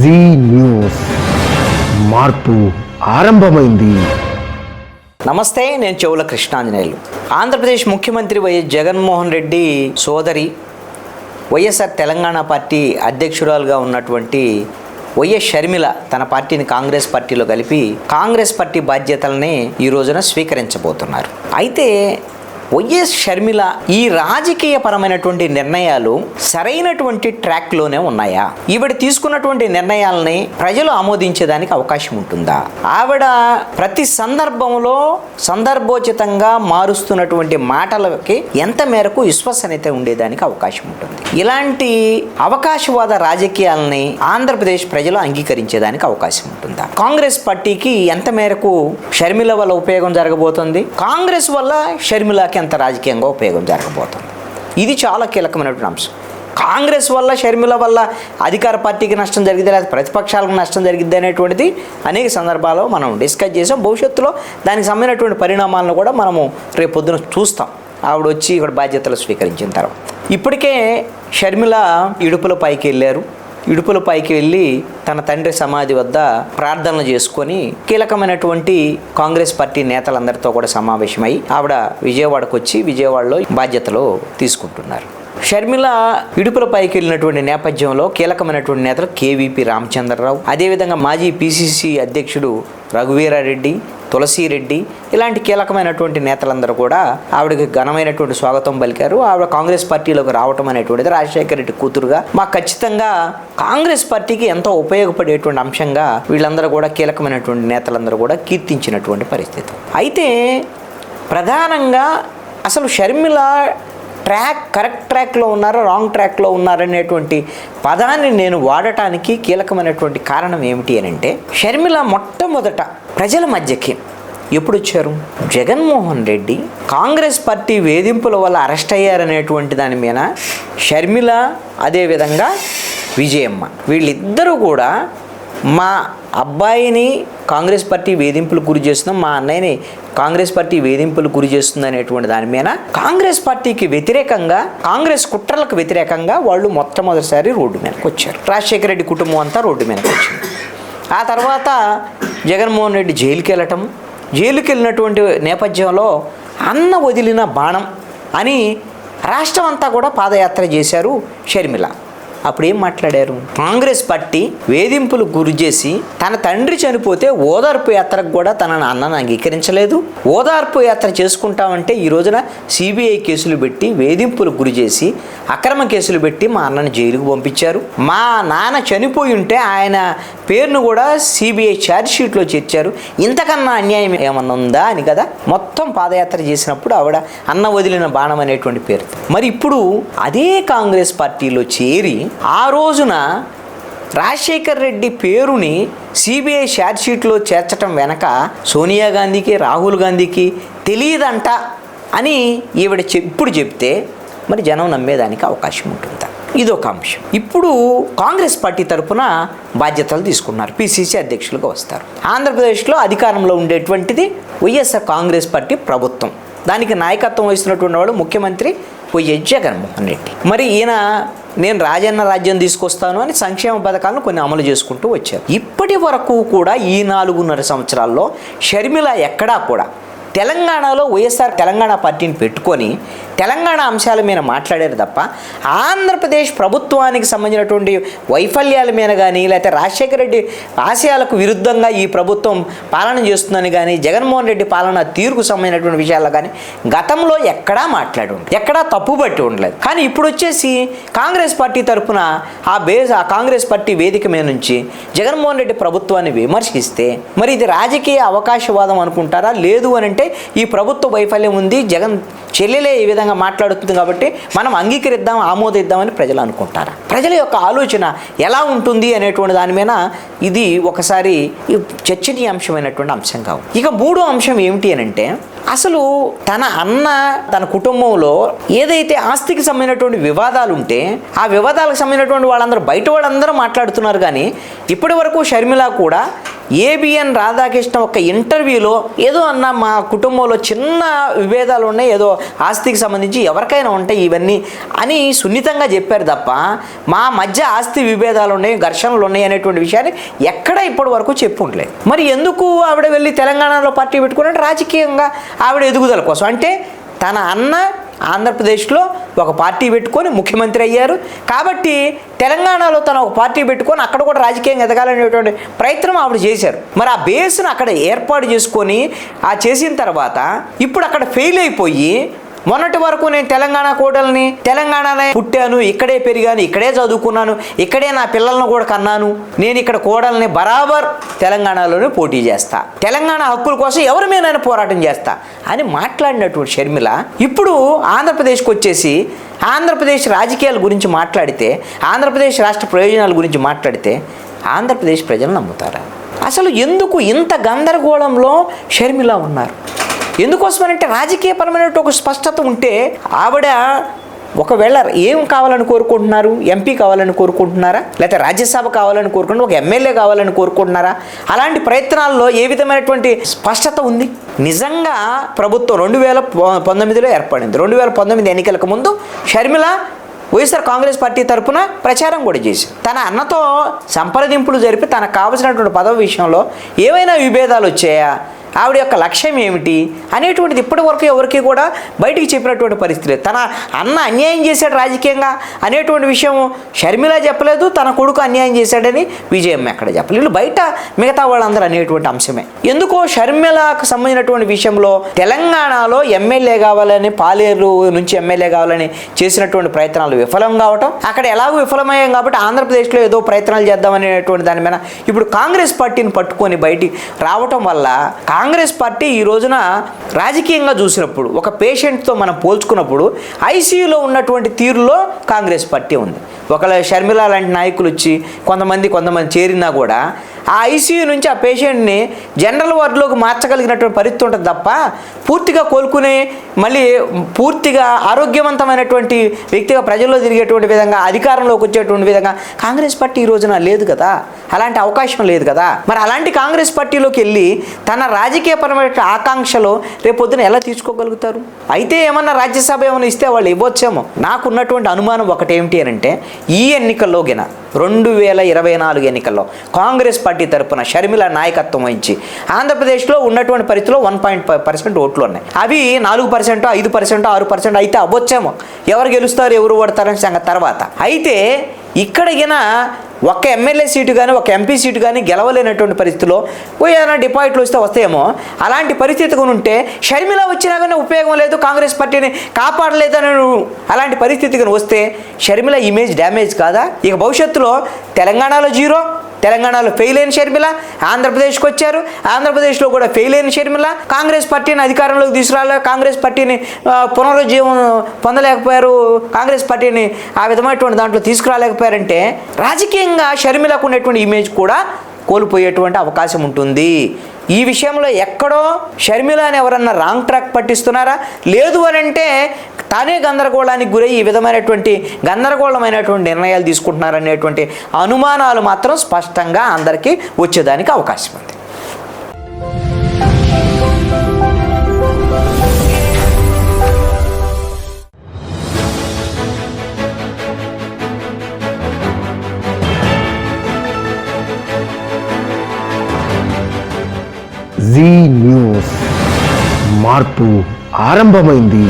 G news మార్పు ఆరంభమైంది. నమస్తే నేను చెవుల కృష్ణాంజనేయులు. ఆంధ్రప్రదేశ్ ముఖ్యమంత్రి వైఎస్ జగన్మోహన్ రెడ్డి సోదరి వైఎస్ఆర్ తెలంగాణ పార్టీ అధ్యక్షురాలుగా ఉన్నటువంటి వైఎస్ షర్మిల తన పార్టీని కాంగ్రెస్ పార్టీలో కలిపి కాంగ్రెస్ పార్టీ బాధ్యతల్ని ఈ రోజున స్వీకరించబోతున్నారు. అయితే వైఎస్ షర్మిల ఈ రాజకీయ పరమైనటువంటి నిర్ణయాలు సరైనటువంటి ట్రాక్లోనే ఉన్నాయా? ఈవిడ తీసుకున్నటువంటి నిర్ణయాలని ప్రజలు ఆమోదించేదానికి అవకాశం ఉంటుందా? ఆవిడ ప్రతి సందర్భంలో సందర్భోచితంగా మారుస్తున్నటువంటి మాటలకి ఎంత మేరకు విశ్వసనీయత ఉండేదానికి అవకాశం ఉంటుంది? ఇలాంటి అవకాశవాద రాజకీయాలని ఆంధ్రప్రదేశ్ ప్రజలు అంగీకరించేదానికి అవకాశం ఉంటుందా? కాంగ్రెస్ పార్టీకి ఎంత మేరకు షర్మిల వల్ల ఉపయోగం జరగబోతుంది? కాంగ్రెస్ వల్ల షర్మిలకి ఎంత రాజకీయంగా ఉపయోగం జరగబోతుంది? ఇది చాలా కీలకమైనటువంటి అంశం. కాంగ్రెస్ వల్ల షర్మిల వల్ల అధికార పార్టీకి నష్టం జరిగింది లేదా ప్రతిపక్షాలకు నష్టం జరిగింది అనేటువంటిది అనేక సందర్భాల్లో మనం డిస్కస్ చేసాం భవిష్యత్తులో దానికి సంబంధించినటువంటి పరిణామాలను కూడా మనము రేపు పొద్దున చూస్తాం. ఆవిడ వచ్చి ఇక్కడ బాధ్యతలు స్వీకరించిన తర్వాత. ఇప్పటికే షర్మిల ఇడుపుల పైకి వెళ్ళారు. ఇడుపుల పైకి వెళ్ళి తన తండ్రి సమాధి వద్ద ప్రార్థనలు చేసుకొని కీలకమైనటువంటి కాంగ్రెస్ పార్టీ నేతలందరితో కూడా సమావేశమై ఆవిడ విజయవాడకు వచ్చి విజయవాడలో బాధ్యతలు తీసుకుంటున్నారు. షర్మిల ఇడుపుల పైకి వెళ్ళినటువంటి నేపథ్యంలో కీలకమైనటువంటి నేతలు కేవీపీ రామచంద్రరావు అదేవిధంగా మాజీ పిసిసి అధ్యక్షుడు రఘువీరారెడ్డి తులసిరెడ్డి ఇలాంటి కీలకమైనటువంటి నేతలందరూ కూడా ఆవిడకి ఘనమైనటువంటి స్వాగతం పలికారు. ఆవిడ కాంగ్రెస్ పార్టీలోకి రావటం అనేటువంటిది రాజశేఖర రెడ్డి కూతురుగా. మాకు ఖచ్చితంగా కాంగ్రెస్ పార్టీకి ఎంతో ఉపయోగపడేటువంటి అంశంగా వీళ్ళందరూ కూడా కీలకమైనటువంటి నేతలందరూ కూడా కీర్తించినటువంటి పరిస్థితి. అయితే ప్రధానంగా అసలు షర్మిల ట్రాక్ కరెక్ట్ ట్రాక్లో ఉన్నారో రాంగ్ ట్రాక్లో ఉన్నారనేటువంటి పదాన్ని నేను వాడటానికి కీలకమైనటువంటి కారణం ఏమిటి అని అంటే షర్మిల మొట్టమొదట ప్రజల మధ్యకి ఎప్పుడు వచ్చారు? జగన్మోహన్ రెడ్డి కాంగ్రెస్ పార్టీ వేధింపుల వల్ల అరెస్ట్ అయ్యారనేటువంటి దాని మీద షర్మిల అదేవిధంగా విజయమ్మ. వీళ్ళిద్దరూ కూడా మా అబ్బాయిని కాంగ్రెస్ పార్టీ వేధింపులు గురి చేస్తున్నాం మా అన్నయ్యని కాంగ్రెస్ పార్టీ వేధింపులు గురి చేస్తుంది అనేటువంటి దాని మీద కాంగ్రెస్ పార్టీకి వ్యతిరేకంగా కాంగ్రెస్ కుట్రలకు వ్యతిరేకంగా వాళ్ళు మొట్టమొదటిసారి రోడ్డు మీదకి వచ్చారు. రాజశేఖర రెడ్డి కుటుంబం అంతా రోడ్డు మీదకి వచ్చింది. ఆ తర్వాత జగన్మోహన్ రెడ్డి జైలుకి వెళ్ళటం జైలుకి వెళ్ళినటువంటి నేపథ్యంలో అన్న వదిలిన బాణం అని రాష్ట్రం అంతా కూడా పాదయాత్ర చేశారు షర్మిల. అప్పుడు ఏం మాట్లాడారు? కాంగ్రెస్ పార్టీ వేధింపులు గురి చేసి తన తండ్రి చనిపోతే ఓదార్పు యాత్రకు కూడా తన అన్నను అంగీకరించలేదు. ఓదార్పు యాత్ర చేసుకుంటామంటే ఈ రోజున సిబిఐ కేసులు పెట్టి వేధింపులు గురి చేసి అక్రమ కేసులు పెట్టి మా అన్నను జైలుకు పంపించారు. మా నాన్న చనిపోయి ఉంటే ఆయన పేరును కూడా సిబిఐ ఛార్జ్ షీట్లో చేర్చారు. ఇంతకన్నా అన్యాయం ఏమన్నా ఉందా అని కదా? మొత్తం పాదయాత్ర చేసినప్పుడు ఆవిడ అన్న వదిలిన బాణం అనేటువంటి పేరు మరి ఇప్పుడు అదే కాంగ్రెస్ పార్టీలో చేరి ఆ రోజున రాజశేఖర్ రెడ్డి పేరుని సిబిఐ షార్ట్షీట్లో చేర్చటం వెనక సోనియా గాంధీకి రాహుల్ గాంధీకి తెలియదంట అని ఈవిడ ఇప్పుడు చెప్తే మరి జనం నమ్మేదానికి అవకాశం ఉంటుందా? ఇది ఒక అంశం. ఇప్పుడు కాంగ్రెస్ పార్టీ తరపున బాధ్యతలు తీసుకున్నారు. పిసిసి అధ్యక్షులుగా వస్తారు. ఆంధ్రప్రదేశ్లో అధికారంలో ఉండేటువంటిది వైఎస్ఆర్ కాంగ్రెస్ పార్టీ ప్రభుత్వం. దానికి నాయకత్వం వహిస్తున్నటువంటి వాడు ముఖ్యమంత్రి వైఎస్ జగన్మోహన్ రెడ్డి. మరి ఈయన నేను రాజన్న రాజ్యం తీసుకొస్తాను అని సంక్షేమ పథకాలను కొన్ని అమలు చేసుకుంటూ వచ్చారు. ఇప్పటి వరకు కూడా ఈ నాలుగున్నర సంవత్సరాల్లో షర్మిల ఎక్కడా కూడా తెలంగాణలో వైఎస్ఆర్ తెలంగాణ పార్టీని పెట్టుకొని తెలంగాణ అంశాల మీద మాట్లాడారు తప్ప ఆంధ్రప్రదేశ్ ప్రభుత్వానికి సంబంధించినటువంటి వైఫల్యాల మీద కానీ లేకపోతే రాజశేఖర రెడ్డి ఆశయాలకు విరుద్ధంగా ఈ ప్రభుత్వం పాలన చేస్తుందని కానీ జగన్మోహన్ రెడ్డి పాలన తీరుకు సంబంధించినటువంటి విషయాల్లో కానీ గతంలో ఎక్కడా మాట్లాడి ఉండదు ఎక్కడా తప్పుబట్టి ఉండలేదు. కానీ ఇప్పుడు వచ్చేసి కాంగ్రెస్ పార్టీ తరపున ఆ బేస్ ఆ కాంగ్రెస్ పార్టీ వేదిక మీద నుంచి జగన్మోహన్ రెడ్డి ప్రభుత్వాన్ని విమర్శిస్తే మరి ఇది రాజకీయ అవకాశవాదం అనుకుంటారా? లేదు అని అంటే ఈ ప్రభుత్వ వైఫల్యం ఉంది జగన్ చెల్లెలే ఈ విధంగా మాట్లాడుతుంది కాబట్టి మనం అంగీకరిద్దాం ఆమోదిద్దామని ప్రజలు అనుకుంటారా? ప్రజల యొక్క ఆలోచన ఎలా ఉంటుంది అనేటువంటి దాని మీద ఇది ఒకసారి చర్చనీయాంశమైనటువంటి అంశంగా కావు ఇక మూడో అంశం ఏమిటి అని అంటే అసలు తన అన్న తన కుటుంబంలో ఏదైతే ఆస్తికి సంబంధించినటువంటి వివాదాలు ఉంటే ఆ వివాదాలకు సంబంధించినటువంటి వాళ్ళందరూ బయట వాళ్ళందరూ మాట్లాడుతున్నారు కానీ ఇప్పటి వరకు షర్మిల కూడా ఏబిఎన్ రాధాకృష్ణ ఒక ఇంటర్వ్యూలో ఏదో అన్న మా కుటుంబంలో చిన్న విభేదాలు ఉన్నాయి ఏదో ఆస్తికి సంబంధించి ఎవరికైనా ఉంటాయి ఇవన్నీ అని సున్నితంగా చెప్పారు తప్ప మా మధ్య ఆస్తి విభేదాలు ఉన్నాయి ఘర్షణలు ఉన్నాయి అనేటువంటి విషయాన్ని ఎక్కడ ఇప్పటి వరకు చెప్పుండలేదు మరి ఎందుకు ఆవిడ వెళ్ళి తెలంగాణలో పార్టీ పెట్టుకున్నట్టు రాజకీయంగా ఆవిడ ఎదుగుదల కోసం? అంటే తన అన్న ఆంధ్రప్రదేశ్లో ఒక పార్టీ పెట్టుకొని ముఖ్యమంత్రి అయ్యారు. కాబట్టి తెలంగాణలో తను ఒక పార్టీ పెట్టుకొని అక్కడ కూడా రాజకీయంగా ఎదగాలనేటువంటి ప్రయత్నం ఆవిడ చేశారు. మరి ఆ బేస్ను అక్కడ ఏర్పాటు చేసుకొని ఆ చేసిన తర్వాత ఇప్పుడు అక్కడ ఫెయిల్ అయిపోయి మొన్నటి వరకు నేను తెలంగాణ కోడల్ని తెలంగాణనే పుట్టాను ఇక్కడే పెరిగాను ఇక్కడే చదువుకున్నాను ఇక్కడే నా పిల్లలను కూడా కన్నాను. నేను ఇక్కడ కోడల్ని బరాబర్ తెలంగాణలోనే పోటీ చేస్తా. తెలంగాణ హక్కుల కోసం ఎవరి మీదైనా పోరాటం చేస్తా అని మాట్లాడినటువంటి షర్మిల ఇప్పుడు ఆంధ్రప్రదేశ్కి వచ్చేసి ఆంధ్రప్రదేశ్ రాజకీయాల గురించి మాట్లాడితే ఆంధ్రప్రదేశ్ రాష్ట్ర ప్రయోజనాల గురించి మాట్లాడితే ఆంధ్రప్రదేశ్ ప్రజలు నమ్ముతారా? అసలు ఎందుకు ఇంత గందరగోళంలో షర్మిల ఉన్నారు? ఎందుకోసమనంటే రాజకీయపరమైన ఒక స్పష్టత ఉంటే ఆవిడ ఒకవేళ ఏం కావాలని కోరుకుంటున్నారు? ఎంపీ కావాలని కోరుకుంటున్నారా? లేకపోతే రాజ్యసభ కావాలని కోరుకుంటున్నారు? ఒక ఎమ్మెల్యే కావాలని కోరుకుంటున్నారా? అలాంటి ప్రయత్నాల్లో ఏ విధమైనటువంటి స్పష్టత ఉంది? నిజంగా ప్రభుత్వం రెండు వేల పంతొమ్మిదిలో ఏర్పడింది. రెండు వేల పంతొమ్మిది ఎన్నికలకు ముందు షర్మిల వైఎస్ఆర్ కాంగ్రెస్ పార్టీ తరపున ప్రచారం కూడా చేసి తన అన్నతో సంప్రదింపులు జరిపి తనకు కావలసినటువంటి పదవి విషయంలో ఏవైనా విభేదాలు వచ్చాయా? ఆవిడ యొక్క లక్ష్యం ఏమిటి అనేటువంటిది ఇప్పటి వరకు ఎవరికి కూడా బయటికి చెప్పినటువంటి పరిస్థితి లేదు. తన అన్న అన్యాయం చేశాడు రాజకీయంగా అనేటువంటి విషయం షర్మిల చెప్పలేదు తన కొడుకు అన్యాయం చేశాడని విజయమ్మ ఎక్కడ చెప్పలేదు. బయట మిగతా వాళ్ళందరూ అనేటువంటి అంశమే. ఎందుకో షర్మిలకు సంబంధించినటువంటి విషయంలో తెలంగాణలో ఎమ్మెల్యే కావాలని పాలేరు నుంచి ఎమ్మెల్యే కావాలని చేసినటువంటి ప్రయత్నాలు విఫలం కావటం అక్కడ ఎలాగో విఫలమయ్యాం కాబట్టి ఆంధ్రప్రదేశ్లో ఏదో ప్రయత్నాలు చేద్దామనేటువంటి దాని మీద ఇప్పుడు కాంగ్రెస్ పార్టీని పట్టుకొని బయటికి రావటం వల్ల కాంగ్రెస్ పార్టీ ఈ రోజున రాజకీయంగా చూసినప్పుడు ఒక పేషెంట్తో మనం పోల్చుకున్నప్పుడు ఐసీయూలో ఉన్నటువంటి తీరులో కాంగ్రెస్ పార్టీ ఉంది. ఒకవేళ షర్మిల లాంటి నాయకులు వచ్చి కొంతమంది కొంతమంది చేరినా కూడా ఆ ఐసీయూ నుంచి ఆ పేషెంట్ని జనరల్ వార్డులోకి మార్చగలిగినటువంటి పరిస్థితి ఉంటుంది తప్ప పూర్తిగా కోలుకునే మళ్ళీ పూర్తిగా ఆరోగ్యవంతమైనటువంటి వ్యక్తిగా ప్రజల్లో తిరిగేటువంటి విధంగా అధికారంలోకి వచ్చేటువంటి విధంగా కాంగ్రెస్ పార్టీ ఈ రోజున లేదు కదా? అలాంటి అవకాశం లేదు కదా? మరి అలాంటి కాంగ్రెస్ పార్టీలోకి వెళ్ళి తన రాజకీయపరమైన ఆకాంక్షలు రేపొద్దున ఎలా తీసుకోగలుగుతారు అయితే ఏమన్నా రాజ్యసభ ఏమైనా ఇస్తే వాళ్ళు ఇవ్వచ్చేమో. నాకున్నటువంటి అనుమానం ఒకటేమిటి ఏమిటి అని అంటే ఈ ఎన్నికల్లో గిన రెండు వేల ఇరవై నాలుగు ఎన్నికల్లో కాంగ్రెస్ పార్టీ తరపున షర్మిల నాయకత్వం వహించి ఆంధ్రప్రదేశ్లో ఉన్నటువంటి పరిస్థితిలో వన్ పాయింట్ ఫైవ్ పర్సెంట్ ఓట్లు ఉన్నాయి. అవి నాలుగు పర్సెంట్ ఐదు పర్సెంట్ ఆరు పర్సెంట్ అయితే అవ్వచ్చేమో. ఎవరు గెలుస్తారు ఎవరు ఓడతారని సంగతి తర్వాత. అయితే ఇక్కడికిన ఒక్క ఎమ్మెల్యే సీటు కానీ ఒక ఎంపీ సీటు కానీ గెలవలేనటువంటి పరిస్థితిలో పోయి ఏదైనా డిపాజిట్లు వస్తే వస్తాయేమో? అలాంటి పరిస్థితి ఉంటే షర్మిల వచ్చినా కానీ ఉపయోగం లేదు కాంగ్రెస్ పార్టీని కాపాడలేదని అలాంటి పరిస్థితి కానీ వస్తే షర్మిల ఇమేజ్ డ్యామేజ్ కాదా? ఇక భవిష్యత్తులో తెలంగాణలో జీరో తెలంగాణలో ఫెయిల్ అయిన షర్మిల ఆంధ్రప్రదేశ్కి వచ్చారు. ఆంధ్రప్రదేశ్లో కూడా ఫెయిల్ అయిన షర్మిల కాంగ్రెస్ పార్టీని అధికారంలోకి తీసుకురాలే కాంగ్రెస్ పార్టీని పునరుజ్జీవం పొందలేకపోయారు కాంగ్రెస్ పార్టీని ఆ విధమైనటువంటి దాంట్లో తీసుకురాలేకపోయారంటే రాజకీయంగా షర్మిలకు ఉన్నటువంటి ఇమేజ్ కూడా కోల్పోయేటువంటి అవకాశం ఉంటుంది. ఈ విషయంలో ఎక్కడో షర్మిల అని ఎవరన్నా రాంగ్ ట్రాక్ పట్టిస్తున్నారా? లేదు అని అంటే తానే గందరగోళానికి గురై ఈ విధమైనటువంటి గందరగోళమైనటువంటి నిర్ణయాలు తీసుకుంటున్నారనేటువంటి అనుమానాలు మాత్రం స్పష్టంగా అందరికీ వచ్చేదానికి అవకాశం ఉంది. మార్పు ఆరంభమైంది.